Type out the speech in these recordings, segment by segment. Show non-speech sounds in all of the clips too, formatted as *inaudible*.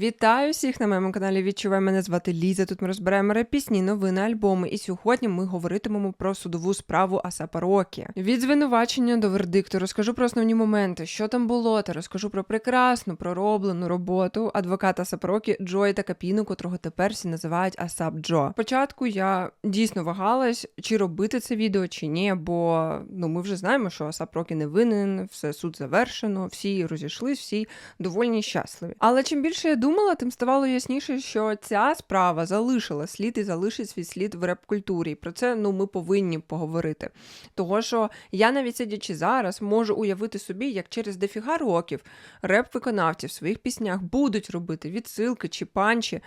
Вітаю всіх на моєму каналі. Відчувай мене звати Ліза. Тут ми розбираємо реп-пісні, новини, альбоми. І сьогодні ми говоритимемо про судову справу Асапа Рокі. Від звинувачення до вердикту розкажу про основні моменти, що там було, та розкажу про прекрасну пророблену роботу адвоката Асапа Рокі Джої та Капіну, котрого тепер всі називають Асап Джо. Спочатку я дійсно вагалась, чи робити це відео, чи ні, бо ну ми вже знаємо, що Асап Рокі не винен, все суд завершено, всі розійшлись, всі довольні щасливі. Але чим більше я думала, тим ставало ясніше, що ця справа залишила слід і залишить свій слід в реп-культурі. Про це ну ми повинні поговорити. Того що я навіть сидячи зараз можу уявити собі, як через дефіга років реп-виконавці в своїх піснях будуть робити відсилки чи панчі,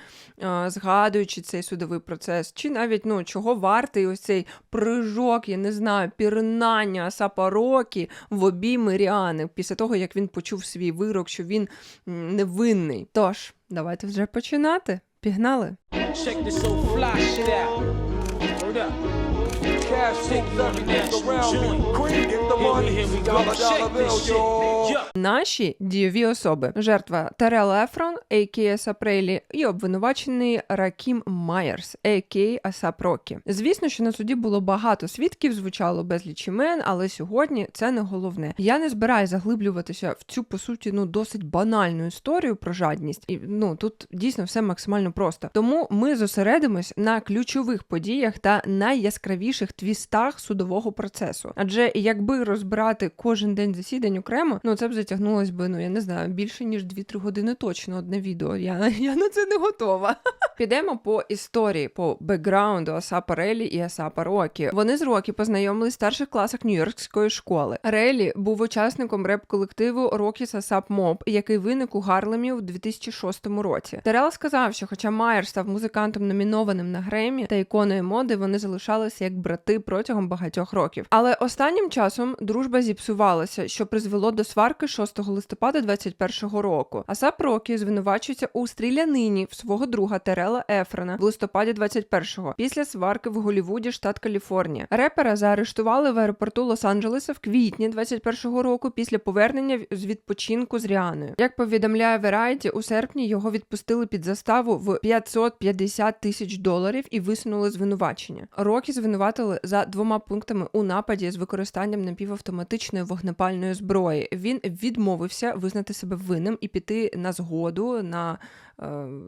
е, згадуючи цей судовий процес, чи навіть ну чого вартий ось цей прыжок, я не знаю, пірнання Асапа Рокі в обійми Ріани після того, як він почув свій вирок, що він невинний. Тож, давайте вже починати. Пігнали. Check this old fly shit out. Hold up. Наші дієві особи: жертва Терел Ефрон, а.к.а. Сапрейлі, і обвинувачений Ракім Майерс, а.к.а. Асап Рокі. Звісно, що на суді було багато свідків, звучало безліч імен, але сьогодні це не головне. Я не збираюся заглиблюватися в цю по суті ну досить банальну історію про жадність. І ну тут дійсно все максимально просто. Тому ми зосередимось на ключових подіях та найяскравіших твістах судового процесу. Адже якби розбирати кожен день засідань окремо, ну це б затягнулось би, ну я не знаю, більше ніж 2-3 години точно одне відео. Я, *laughs* я на це не готова. *laughs* Підемо по історії, по бекграунду Асапа Релі і Асапа Рокі. Вони з Рокі познайомились в старших класах Нью-Йоркської школи. Релі був учасником реп-колективу Rocky's Асап Моб, який виник у Гарлемі у 2006 році. Терел сказав, що хоча Майер став музикантом номінованим на Гремі та іконою моди, вони залишалися як брати протягом багатьох років. Але останнім часом дружба зіпсувалася, що призвело до сварки 6 листопада 2021 року. Асап Рокі звинувачується у стрілянині в свого друга Терела Ефрена в листопаді 21-го після сварки в Голлівуді, штат Каліфорнія. Репера заарештували в аеропорту Лос-Анджелеса в квітні 21-го року після повернення з відпочинку з Ріаною. Як повідомляє Variety, у серпні його відпустили під заставу в 550 тисяч доларів і висунули звинувачення. Рокі звинуватили за двома пунктами у нападі з використанням напівавтоматичної вогнепальної зброї. Він відмовився визнати себе винним і піти на згоду на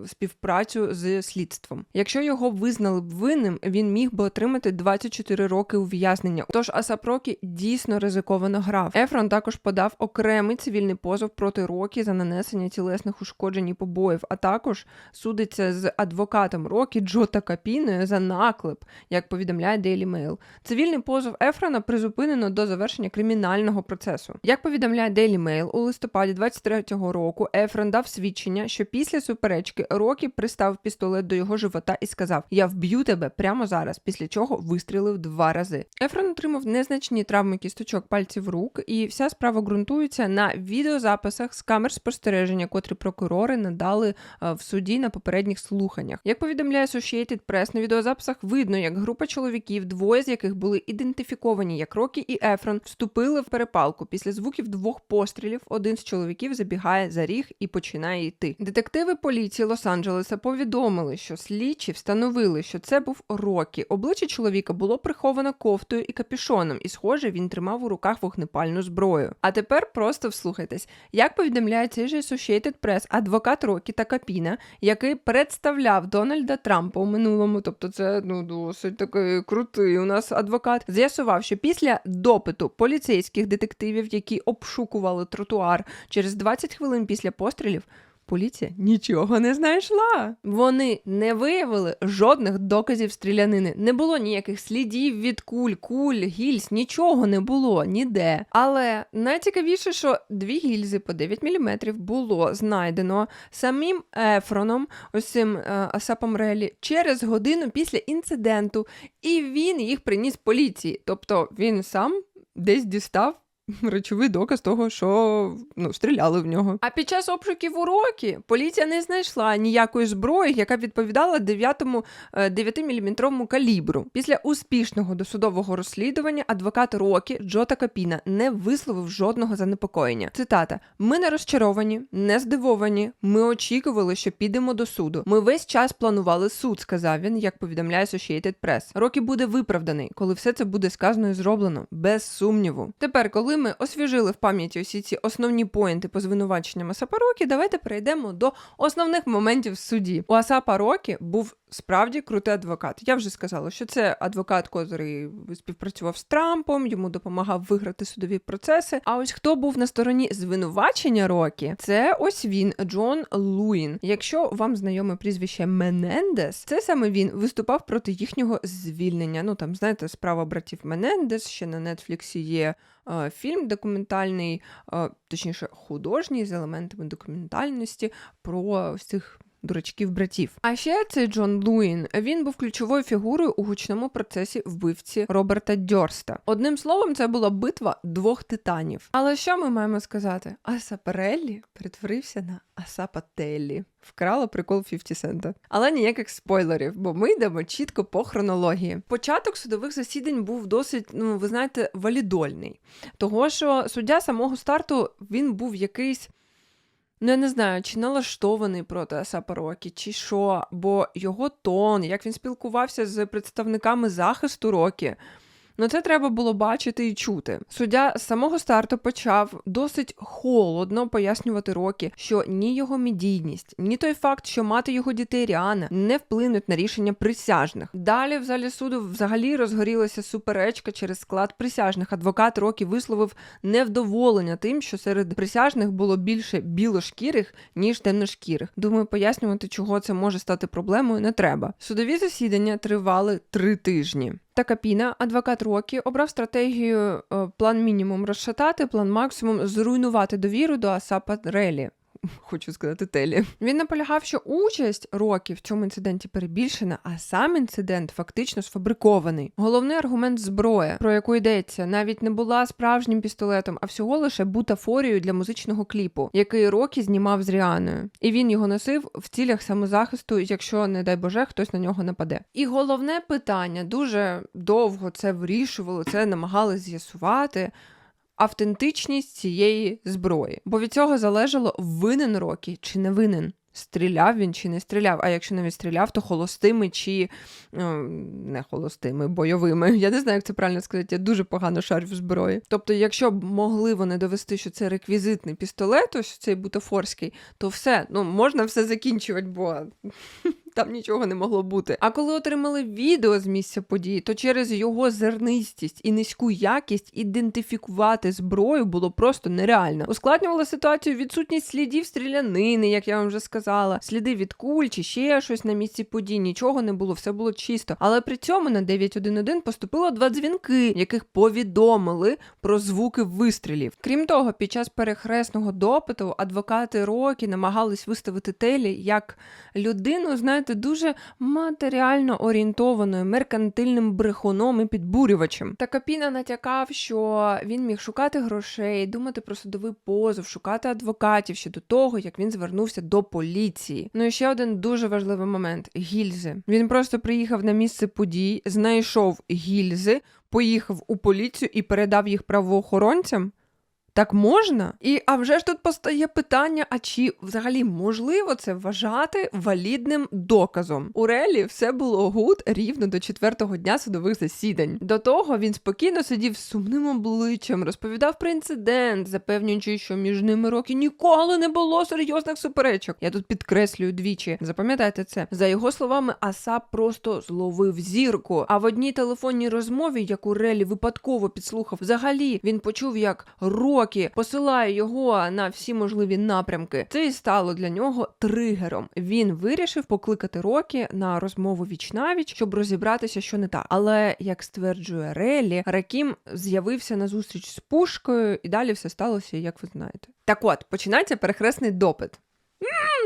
співпрацю з слідством. Якщо його визнали б винним, він міг би отримати 24 роки ув'язнення. Тож Асап Рокі дійсно ризиковано грав. Ефрон також подав окремий цивільний позов проти Рокі за нанесення тілесних ушкоджень і побоїв, а також судиться з адвокатом Рокі Джо Капіною за наклеп, як повідомляє Daily Mail. Цивільний позов Ефрона призупинено до завершення кримінального процесу. Як повідомляє Daily Mail, у листопаді 23-го року Ефрон дав свідчення, що після суперечки Рокі пристав пістолет до його живота і сказав: Я вб'ю тебе прямо зараз, після чого вистрілив два рази. Ефрон отримав незначні травми кісточок пальців рук, і вся справа ґрунтується на відеозаписах з камер спостереження, котрі прокурори надали е, в суді на попередніх слуханнях. Як повідомляє Associated Press, на відеозаписах видно, як група чоловіків, двоє з яких були ідентифіковані як Рокі і Ефрон, вступили в перепалку. Після звуків двох пострілів один з чоловіків забігає за ріг і починає йти. Детективи поліції Лос-Анджелеса повідомили, що слідчі встановили, що це був Рокі. Обличчя чоловіка було приховано кофтою і капюшоном, і, схоже, він тримав у руках вогнепальну зброю. А тепер просто вслухайтесь. Як повідомляє цей же Associated Press, адвокат Рокі та Капіна, який представляв Дональда Трампа у минулому, тобто це ну досить такий крутий у нас адвокат, з'ясував, що після допиту поліцейських детективів, які обшукували тротуар через 20 хвилин після пострілів. Поліція нічого не знайшла. Вони не виявили жодних доказів стрілянини. Не було ніяких слідів від куль, куль, гільз, нічого не було ніде. Але найцікавіше, що дві гільзи по 9 мм було знайдено самим Ефроном, ось цим е, Асапом Релі, через годину після інциденту, і він їх приніс поліції. Тобто він сам десь дістав *laughs* речовий доказ того, що ну, стріляли в нього. А під час обшуків у Рокі поліція не знайшла ніякої зброї, яка відповідала 9-му 9-мм калібру. Після успішного досудового розслідування адвокат Рокі Джо Такапіна не висловив жодного занепокоєння. Цитата: Ми не розчаровані, не здивовані. Ми очікували, що підемо до суду. Ми весь час планували суд, сказав він, як повідомляє Associated Press. Рокі буде виправданий, коли все це буде сказано і зроблено, без сумніву. Тепер, коли ми освіжили в пам'яті усі ці основні поінти по звинуваченням Асапа Рокі, давайте перейдемо до основних моментів в суді. У Асапа Рокі був справді крутий адвокат. Я вже сказала, що це адвокат, котрий співпрацював з Трампом, йому допомагав виграти судові процеси. А ось хто був на стороні звинувачення Рокі, це ось він, Джон Луїн. Якщо вам знайоме прізвище Менендес, це саме він виступав проти їхнього звільнення. Ну там знаєте, справа братів Менендес. Ще на Нетфліксі є е, фільм документальний, е, точніше, художній з елементами документальності про цих дурачків братів. А ще цей Джон Луїн. Він був ключовою фігурою у гучному процесі вбивці Роберта Дьорста. Одним словом, це була битва двох титанів. Але що ми маємо сказати? Асапареллі перетворився на Асапателлі. Вкрала прикол 50 Цента. Але ніяких спойлерів, бо ми йдемо чітко по хронології. Початок судових засідань був досить, ну ви знаєте, валідольний. Того, що суддя самого старту він був якийсь. Ну, я не знаю, чи налаштований проти Асапа чи що, бо його тон, як він спілкувався з представниками захисту Рокі. Ну, це треба було бачити і чути. Суддя з самого старту почав досить холодно пояснювати Рокі, що ні його медійність, ні той факт, що мати його дітей Ріана не вплинуть на рішення присяжних. Далі в залі суду взагалі розгорілася суперечка через склад присяжних. Адвокат Рокі висловив невдоволення тим, що серед присяжних було більше білошкірих ніж темношкірих. Думаю, пояснювати, чого це може стати проблемою, не треба. Судові засідання тривали три тижні. Такапіна, адвокат Рокі, обрав стратегію е, план мінімум розшатати, план максимум зруйнувати довіру до Асапа Релі. *laughs* Хочу сказати Телі. Він наполягав, що участь Рокі в цьому інциденті перебільшена, а сам інцидент фактично сфабрикований. Головний аргумент зброя, про яку йдеться, навіть не була справжнім пістолетом, а всього лише бутафорією для музичного кліпу, який Рокі знімав з Ріаною. І він його носив в цілях самозахисту, якщо, не дай Боже, хтось на нього нападе. І головне питання дуже довго це вирішували, це намагались з'ясувати автентичність цієї зброї. Бо від цього залежало, винен Рокі чи не винен. Стріляв він чи не стріляв, а якщо навіть стріляв, то холостими чи ну, не холостими, бойовими. Я не знаю, як це правильно сказати. Я дуже погано шарю зброї. Тобто, якщо б могли вони довести, що це реквізитний пістолет, ось цей бутафорський, то все, ну можна все закінчувати, бо там нічого не могло бути. А коли отримали відео з місця події, то через його зернистість і низьку якість ідентифікувати зброю було просто нереально. Ускладнювала ситуацію відсутність слідів стрілянини, як я вам вже сказала, сліди від куль чи ще щось на місці подій. Нічого не було, все було чисто. Але при цьому на 911 поступило два дзвінки, яких повідомили про звуки вистрілів. Крім того, під час перехресного допиту адвокати Рокі намагались виставити Телі як людину, знаєте, дуже матеріально орієнтованою, меркантильним брехуном і підбурювачем. Та Капіна натякав, що він міг шукати грошей, думати про судовий позов, шукати адвокатів щодо того, як він звернувся до поліції. Ну і ще один дуже важливий момент: гільзи. Він просто приїхав на місце подій, знайшов гільзи, поїхав у поліцію і передав їх правоохоронцям. Так можна? І а вже ж тут постає питання: а чи взагалі можливо це вважати валідним доказом? У Релі все було гуд рівно до четвертого дня судових засідань. До того він спокійно сидів з сумним обличчям, розповідав про інцидент, запевнюючи, що між ними роки ніколи не було серйозних суперечок. Я тут підкреслюю двічі. Запам'ятайте це. За його словами, Асап просто зловив зірку. А в одній телефонній розмові, яку Релі випадково підслухав, взагалі він почув, як Рокі посилає його на всі можливі напрямки. Це і стало для нього тригером. Він вирішив покликати Рокі на розмову віч навіч, щоб розібратися, що не так. Але як стверджує Релі, Ракім з'явився на зустріч з пушкою, і далі все сталося, як ви знаєте. Так от починається перехресний допит.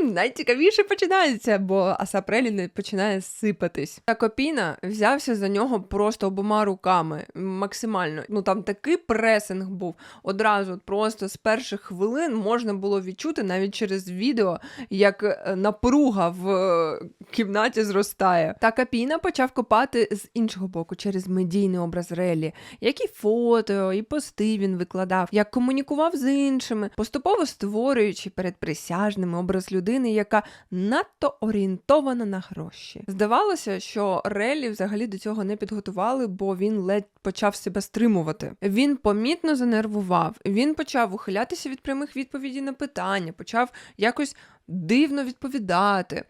Найцікавіше починається, бо Асапрелі не починає сипатись. Та Копіна взявся за нього просто обома руками, максимально. Ну там такий пресинг був. Одразу просто з перших хвилин можна було відчути навіть через відео, як е, напруга в е, кімнаті зростає. Та Капіна почав копати з іншого боку через медійний образ Релі, які фото і пости він викладав, як комунікував з іншими, поступово створюючи перед присяжними образ людини, яка надто орієнтована на гроші. Здавалося, що Релі взагалі до цього не підготували, бо він ледь почав себе стримувати. Він помітно занервував, він почав ухилятися від прямих відповідей на питання, почав якось дивно відповідати.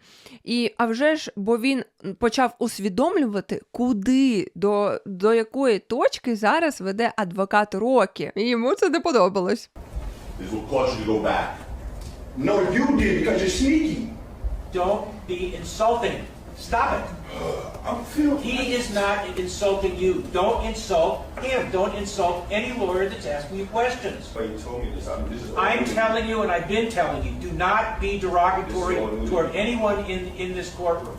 І а вже ж, бо він почав усвідомлювати, куди до, до якої точки зараз веде адвокат Рокі. І йому це не подобалось. This will No, you did because you're sneaky. Don't be insulting. Stop it. *sighs* I'm feeling. He is not insulting you. Don't insult him. Don't insult any lawyer that's asking you questions. But you told me this. I mean, this is. I'm telling you, and I've been telling you, do not be derogatory This is all we toward anyone in, in this courtroom.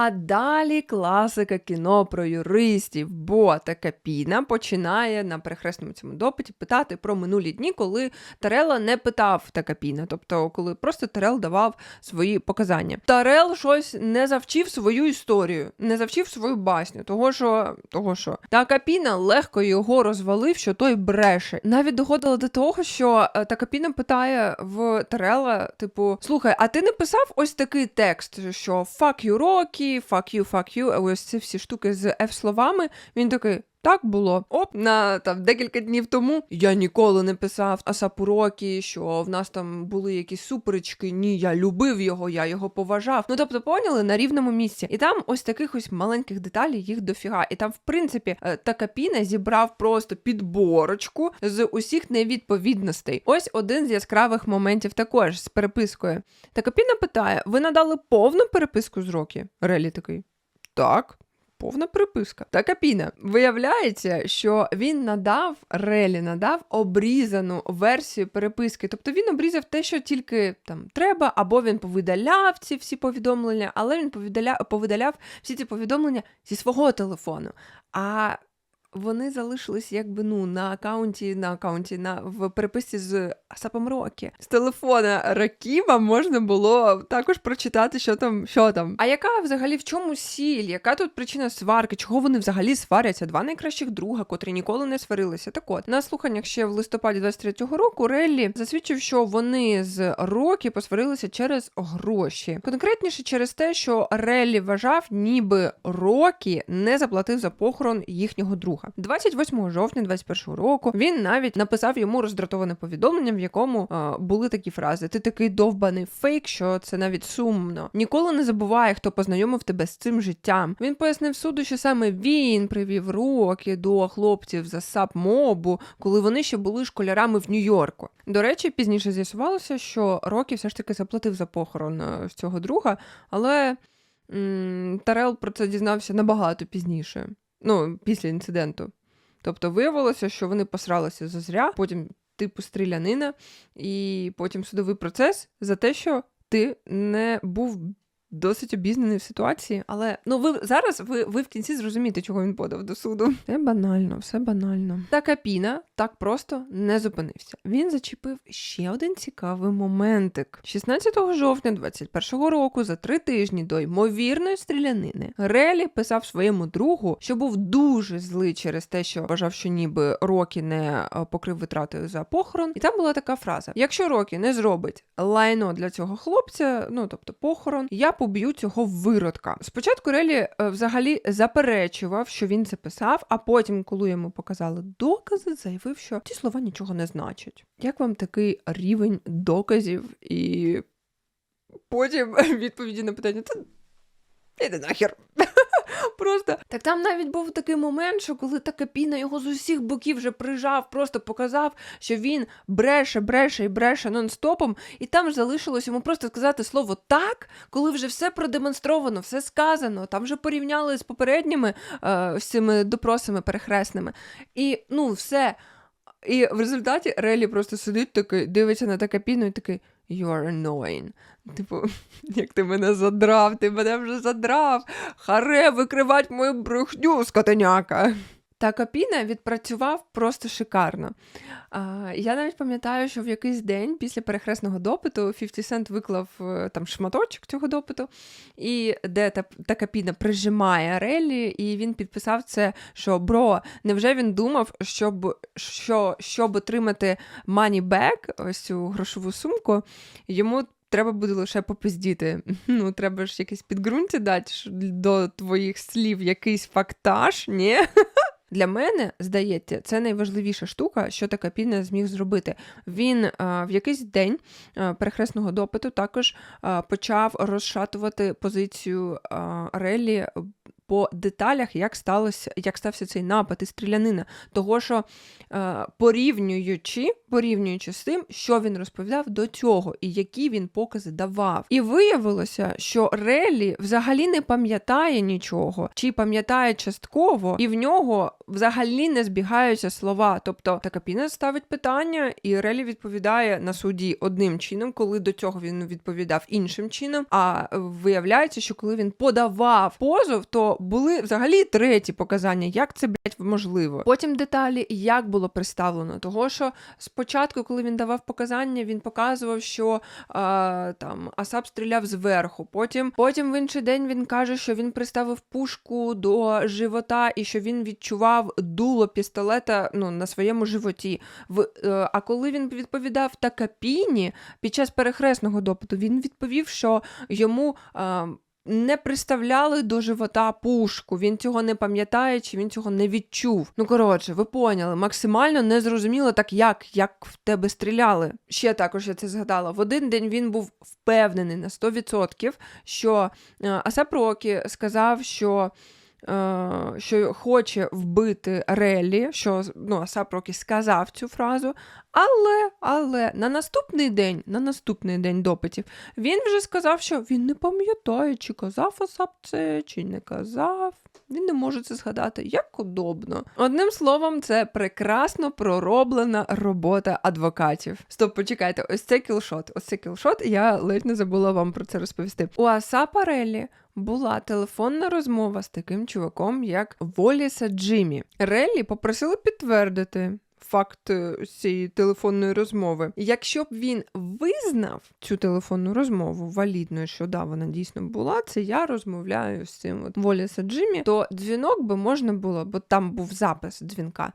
А далі класика кіно про юристів, бо Такапіна починає на перехресному цьому допиті питати про минулі дні, коли Тарела не питав Такапіна, тобто коли просто Тарел давав свої показання. Тарел щось не завчив свою історію, не завчив свою басню, того що того що Такапіна легко його розвалив, що той бреше. Навіть доходило до того, що е, Такапіна питає в Тарела, типу, слухай, а ти не писав ось такий текст, що fuck you, Rocky, fuck you, fuck you, ось ці всі штуки з F словами. Він такий. Так було. Оп, на там декілька днів тому я ніколи не писав Асапу Рокі, що в нас там були якісь суперечки. Ні, я любив його, я його поважав. Ну тобто, поняли на рівному місці. І там ось таких ось маленьких деталей їх дофіга. І там, в принципі, е, Такапіна зібрав просто підборочку з усіх невідповідностей. Ось один з яскравих моментів також з перепискою. Такапіна питає: ви надали повну переписку з Рокі? Релі такий. Так. Повна приписка. Та капіна. Виявляється, що він надав Релі надав обрізану версію переписки. Тобто він обрізав те, що тільки там треба, або він повидаляв ці всі повідомлення, але він повидаляв, повидаляв всі ці повідомлення зі свого телефону. А вони залишились якби ну на акаунті, на акаунті, на в переписці з Асапом Рокі. З телефона Ракіма можна було також прочитати, що там, що там. А яка взагалі в чому сіль? Яка тут причина сварки? Чого вони взагалі сваряться? Два найкращих друга, котрі ніколи не сварилися. Так от на слуханнях ще в листопаді 23-го року Реллі засвідчив, що вони з Рокі посварилися через гроші. Конкретніше через те, що Реллі вважав, ніби Рокі не заплатив за похорон їхнього друга. 28 жовтня 21 року він навіть написав йому роздратоване повідомлення, в якому е, були такі фрази: Ти такий довбаний фейк, що це навіть сумно. Ніколи не забувай, хто познайомив тебе з цим життям. Він пояснив суду, що саме він привів Рокі до хлопців за САП мобу, коли вони ще були школярами в Нью-Йорку. До речі, пізніше з'ясувалося, що Рокі все ж таки заплатив за похорон е, цього друга, але Тарел про це дізнався набагато пізніше. Ну, після інциденту. Тобто виявилося, що вони посралися зазря, потім типу стрілянина, і потім судовий процес за те, що ти не був досить обізнаний в ситуації. Але ну ви зараз ви, ви в кінці зрозумієте, чого він подав до суду. *laughs* Все банально, все банально. Та Капіна так просто не зупинився. Він зачепив ще один цікавий моментик. 16 жовтня 21-го року, за три тижні до ймовірної стрілянини, Релі писав своєму другу, що був дуже злий через те, що вважав, що ніби Рокі не е, покрив витрати за похорон. І там була така фраза: якщо Рокі не зробить лайно для цього хлопця, ну тобто похорон, я поб'ю цього виродка. Спочатку Релі е, взагалі заперечував, що він це писав, а потім, коли йому показали докази, заявив, що ці слова нічого не значать. Як вам такий рівень доказів і потім *laughs* відповіді на питання: та іди нахер. Просто так там навіть був такий момент, що коли та капіна його з усіх боків вже прижав, просто показав, що він бреше, бреше і бреше нон-стопом, і там залишилось йому просто сказати слово так, коли вже все продемонстровано, все сказано. Там вже порівняли з попередніми е, цими допросами перехресними. І ну, все. І в результаті Релі просто сидить такий, дивиться на та капіну і такий. You're annoying. Типу, *laughs* як ти мене задрав, ти мене вже задрав. Харе, викривать мою брехню, скотеняка. Та Капіна відпрацював просто шикарно. А, я навіть пам'ятаю, що в якийсь день після перехресного допиту 50 Cent виклав е, там шматочок цього допиту, і де та, та Капіна прижимає Реллі, і він підписав це, що бро, невже він думав, щоб, що, щоб отримати back, ось цю грошову сумку, йому треба буде лише попиздіти. *laughs* Ну, треба ж якесь підґрунтя дати до твоїх слів, якийсь фактаж, ні? *laughs* Для мене, здається, це найважливіша штука, що така піна зміг зробити. Він а, в якийсь день а, перехресного допиту також а, почав розшатувати позицію а, Реллі по деталях, як сталося, як стався цей напад і стрілянина. Того, що е, порівнюючи, порівнюючи з тим, що він розповідав до цього, і які він покази давав. І виявилося, що Реллі взагалі не пам'ятає нічого, чи пам'ятає частково, і в нього взагалі не збігаються слова. Тобто Такапіна ставить питання, і Реллі відповідає на суді одним чином, коли до цього він відповідав іншим чином. А виявляється, що коли він подавав позов, то були взагалі треті показання, як це блядь, можливо. Потім деталі, як було представлено. Того, що спочатку, коли він давав показання, він показував, що а, там Асап стріляв зверху. Потім, потім в інший день він каже, що він приставив пушку до живота і що він відчував дуло пістолета ну, на своєму животі. В, е, а коли він відповідав Такапіні під час перехресного допиту, він відповів, що йому. А, не приставляли до живота пушку, він цього не пам'ятає, чи він цього не відчув. Ну коротше, ви поняли, максимально незрозуміло так, як як в тебе стріляли. Ще також я це згадала. В один день він був впевнений на 100%, що е, Асап Рокі сказав, що. Е, Що хоче вбити Реллі, що ну, Асап Рокі сказав цю фразу, але, але на наступний день, на наступний день допитів, він вже сказав, що він не пам'ятає, чи казав Асап це, чи не казав. Він не може це згадати, як удобно. Одним словом, це прекрасно пророблена робота адвокатів. Стоп, почекайте, ось це кілшот. Ось це кілшот, я ледь не забула вам про це розповісти. У Асапа Реллі була телефонна розмова з таким чуваком, як Воліса Джиммі. Реллі попросили підтвердити факт е, цієї телефонної розмови. Якщо б він визнав цю телефонну розмову валідною, що да, вона дійсно була, це я розмовляю з цим от Воліса Джиммі, то дзвінок би можна було, бо там був запис дзвінка.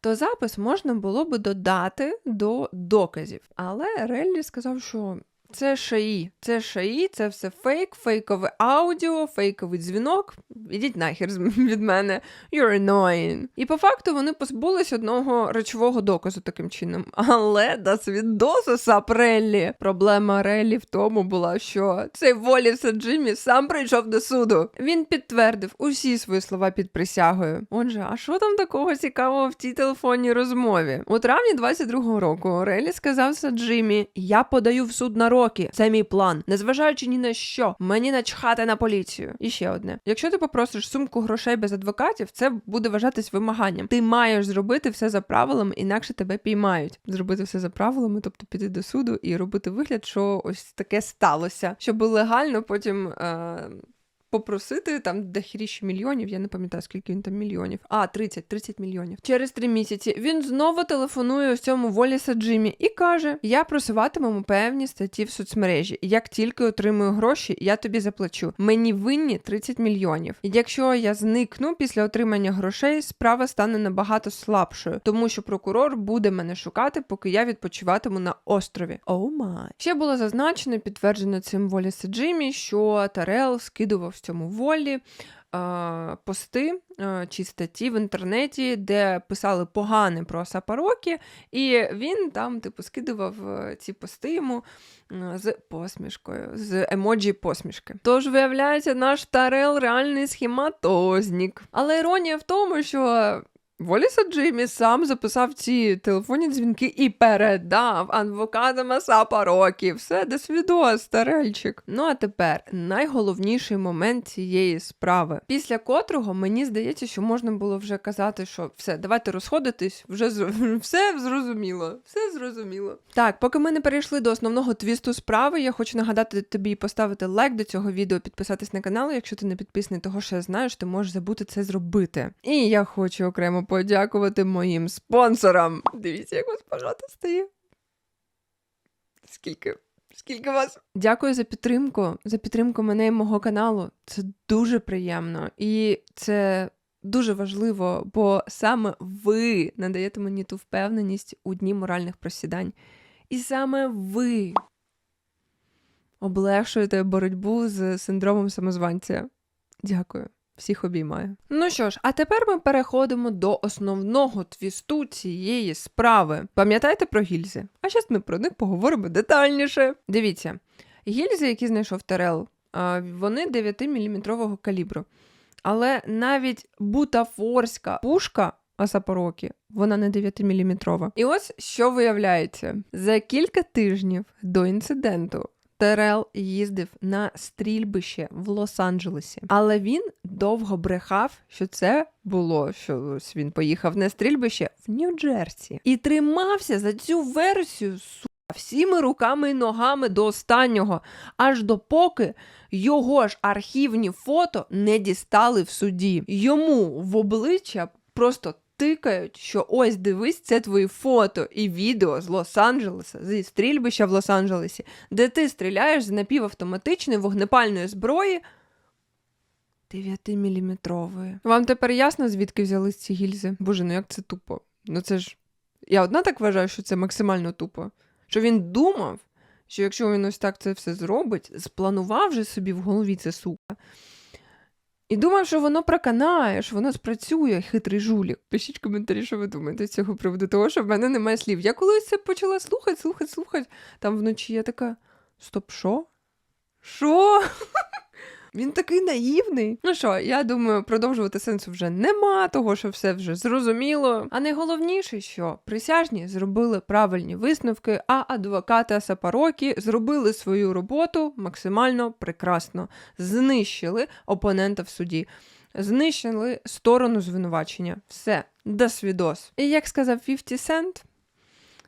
То запис можна було би додати до доказів. Але Реллі сказав, що це шаї, це шаї, це все фейк, фейкове аудіо, фейковий дзвінок. Ідіть нахер *laughs* від мене. You're annoying. І по факту вони позбулись одного речового доказу таким чином. *laughs* Але до свідоса сап Реллі. Проблема Реллі в тому була, що цей Воліса Джиммі сам прийшов до суду. Він підтвердив усі свої слова під присягою. Отже, а що там такого цікавого в цій телефонній розмові? У травні 22-го року Реллі сказав Джиммі: Я подаю в суд на роки. Це мій план. Незважаючи ні на що, мені начхати на поліцію. І ще одне: якщо ти попросиш сумку грошей без адвокатів, це буде вважатись вимаганням. Ти маєш зробити все за правилами, інакше тебе піймають. Зробити все за правилами, тобто піти до суду і робити вигляд, що ось таке сталося, щоб легально потім. Е- Попросити там дохіріше мільйонів, я не пам'ятаю, скільки він там мільйонів. А, 30, 30 мільйонів. Через три місяці він знову телефонує ось цьому Воліса Джиммі і каже: Я просуватиму певні статті в соцмережі. Як тільки отримую гроші, я тобі заплачу. Мені винні 30 мільйонів. Якщо я зникну після отримання грошей, справа стане набагато слабшою, тому що прокурор буде мене шукати, поки я відпочиватиму на острові. Оу май. Ще було зазначено, підтверджено цим Воліса Джиммі, що Тарел скидував цьому волі. Пости чи статті в інтернеті, де писали погане про Сапарокі, і він там, типу, скидував е, ці пости йому з посмішкою, з емоджі посмішки. Тож, виявляється, наш Тарел реальний схематознік. Але іронія в тому, що Воліса Джиммі сам записав ці телефонні дзвінки і передав адвокатам Асапа Рокі. Все, до свідос, старельчик. Ну а тепер найголовніший момент цієї справи, після котрого мені здається, що можна було вже казати, що все, давайте розходитись, вже *laughs* все зрозуміло, все зрозуміло. Так, поки ми не перейшли до основного твісту справи, я хочу нагадати тобі поставити лайк до цього відео, підписатись на канал. Якщо ти не підписаний, того що я знаю, що ти можеш забути це зробити. І я хочу окремо подякувати моїм спонсорам. Дивіться, як вас багато стає. Скільки. Скільки вас? Дякую за підтримку, за підтримку мене і мого каналу. Це дуже приємно. І це дуже важливо, бо саме ви надаєте мені ту впевненість у дні моральних просідань. І саме ви облегшуєте боротьбу з синдромом самозванця. Дякую. Всіх обіймаю. Ну що ж, а тепер ми переходимо до основного твісту цієї справи. Пам'ятаєте про гільзи? А зараз ми про них поговоримо детальніше. Дивіться, гільзи, які знайшов Терел, вони 9-мм калібру. Але навіть бутафорська пушка Асапорокі, вона не 9-мм. І ось що виявляється: за кілька тижнів до інциденту Терел їздив на стрільбище в Лос-Анджелесі, але він довго брехав, що це було, що він поїхав на стрільбище в Нью-Джерсі і тримався за цю версію всіми руками і ногами до останнього, аж допоки його ж архівні фото не дістали в суді. Йому в обличчя просто тикають, що ось дивись, це твої фото і відео з Лос-Анджелеса, зі стрільбища в Лос-Анджелесі, де ти стріляєш з напівавтоматичної вогнепальної зброї 9-міліметрової. Вам тепер ясно, звідки взялись ці гільзи? Боже, ну як це тупо? Ну це ж. Я одна так вважаю, що це максимально тупо. Що він думав, що якщо він ось так це все зробить, спланував же собі в голові це сука. І думав, що воно проканає, що воно спрацює, хитрий жулік. Пишіть коментарі, що ви думаєте з цього приводу того, що в мене немає слів. Я колись це почала слухати, слухати, слухати. Там вночі я така: стоп, що? Що? Він такий наївний. Ну що, я думаю, продовжувати сенсу вже нема, того що все вже зрозуміло. А найголовніше, що присяжні зробили правильні висновки, а адвокати Сапарокі зробили свою роботу максимально прекрасно, знищили опонента в суді. Знищили сторону звинувачення. Все, до свідос. І як сказав 50 Cent,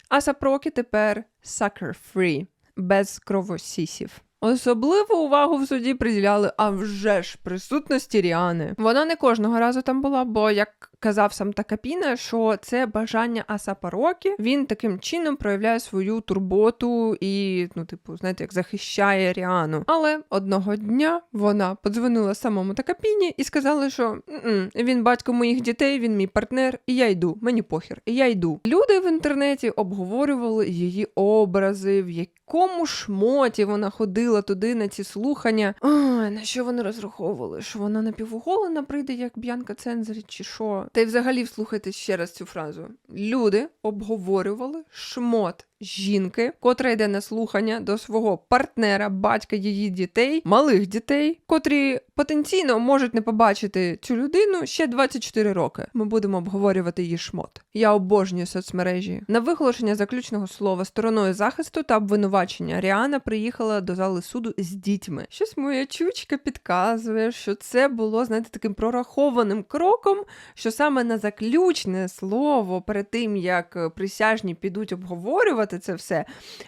Асапрокі тепер sucker free, без кровосісів. Особливу увагу в суді приділяли, а вже ж присутності Ріани. Вона не кожного разу там була, бо як казав сам Такапіна, що це бажання Асапа Рокі. Він таким чином проявляє свою турботу і, ну, типу, знаєте, як захищає Ріану. Але одного дня вона подзвонила самому Такапіні і сказала, що «М-м, він батько моїх дітей, він мій партнер, і я йду. Мені похер, і я йду. Люди в інтернеті обговорювали її образи, в якому шмоті вона ходила туди на ці слухання. Ой, на що вони розраховували? Що вона напівоголена прийде, як Б'янка Цензарі, чи що? Та й взагалі вслухайте ще раз цю фразу. Люди обговорювали шмот жінки, котра йде на слухання до свого партнера, батька її дітей, малих дітей, котрі потенційно можуть не побачити цю людину ще 24 роки. Ми будемо обговорювати її шмот. Я обожнюю соцмережі. На виголошення заключного слова стороною захисту та обвинувачення Ріана приїхала до зали суду з дітьми. Щось моя чучка підказує, що це було, знаєте, таким прорахованим кроком, що саме на заключне слово перед тим, як присяжні підуть обговорювати це все,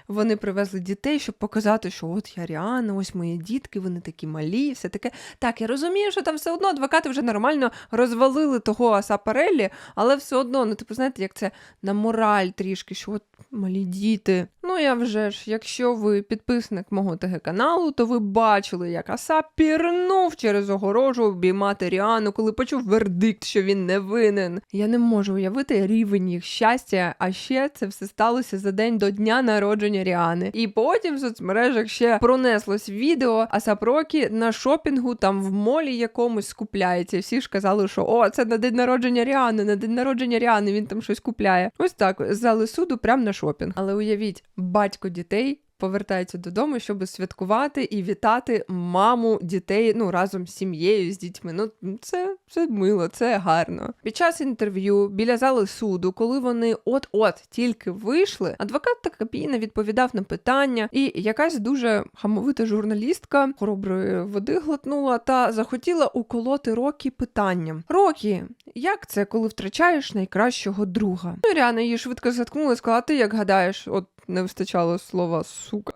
вони привезли дітей, щоб показати, що от я Ріана, ось мої дітки, вони такі малі, все таке. Так, я розумію, що там все одно адвокати вже нормально розвалили того Асапареллі, але все одно, ну типу, знаєте, як це на мораль трішки, що от малі діти. Ну я вже ж, якщо ви підписник мого ТГ каналу, то ви бачили, як Асап пірнув через огорожу обіймати Ріану, коли почув вердикт, що він не винен. Я не можу уявити рівень їх щастя, а ще це все сталося за день до дня народження Ріани. І потім в соцмережах ще пронеслось відео а Сапрокі на шопінгу там в молі якомусь скупляється. Всі ж казали, що о, це на день народження Ріани, на день народження Ріани він там щось купляє. Ось так, зали суду прямо на шопінг. Але уявіть, батько дітей. Повертається додому, щоб святкувати і вітати маму дітей ну разом з сім'єю, з дітьми. Ну це це мило, це гарно. Під час інтерв'ю біля зали суду, коли вони от-от тільки вийшли, адвокат та кабіна відповідав на питання, і якась дуже хамовита журналістка хороброї води глотнула та захотіла уколоти Рокі питанням: Рокі, як це, коли втрачаєш найкращого друга? Ну, Ріана її швидко заткнула і сказала: ти як гадаєш, от не вистачало слова сука.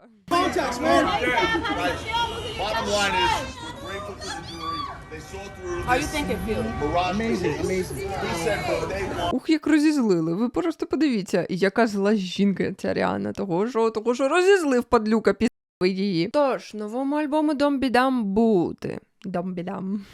Ух, як розізлили. Ви просто подивіться, яка зла жінка ця Ріана. Того що, того що розізлив падлюка пі її. Тож, новому альбому Домбідам бути. Домбідам.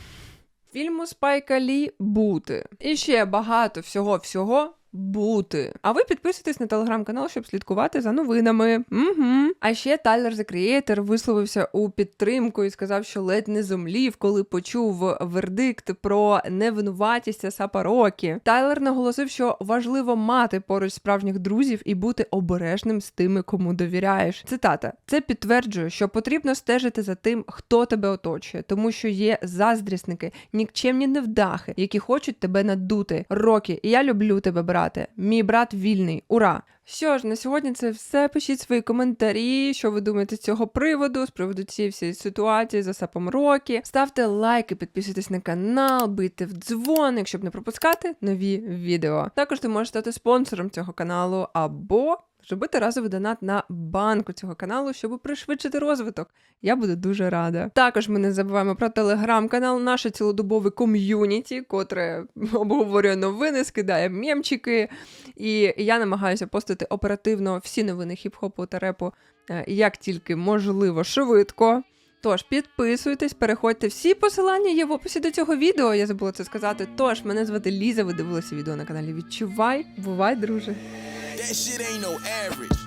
Фільму Спайка Лі бути. І ще багато всього всього. Бути. А ви підписуйтесь на телеграм-канал, щоб слідкувати за новинами. Угу. А ще Тайлер The Creator висловився у підтримку і сказав, що ледь не зомлів, коли почув вердикт про невинуватість Асапа Рокі. Тайлер наголосив, що важливо мати поруч справжніх друзів і бути обережним з тими, кому довіряєш. Цитата: це підтверджує, що потрібно стежити за тим, хто тебе оточує, тому що є заздрісники, нікчемні невдахи, які хочуть тебе надути. Рокі, я люблю тебе, брате. Мій брат вільний. Ура! Що ж, на сьогодні це все. Пишіть свої коментарі, що ви думаєте з цього приводу, з приводу цієї всієї ситуації за сапом роки. Ставте лайки, підписуйтесь на канал, бийте в дзвоник, щоб не пропускати нові відео. Також ти можеш стати спонсором цього каналу або зробити разовий донат на банку цього каналу, щоб пришвидшити розвиток. Я буду дуже рада. Також ми не забуваємо про телеграм-канал, наше цілодобове ком'юніті, котре *laughs* обговорює новини, скидає мємчики. І я намагаюся постити оперативно всі новини хіп-хопу та репу, е, як тільки можливо, швидко. Тож підписуйтесь, переходьте. Всі посилання є в описі до цього відео. Я забула це сказати. Тож мене звати Ліза. Ви дивилися відео на каналі Відчувай. Бувай, друже. That shit ain't no average.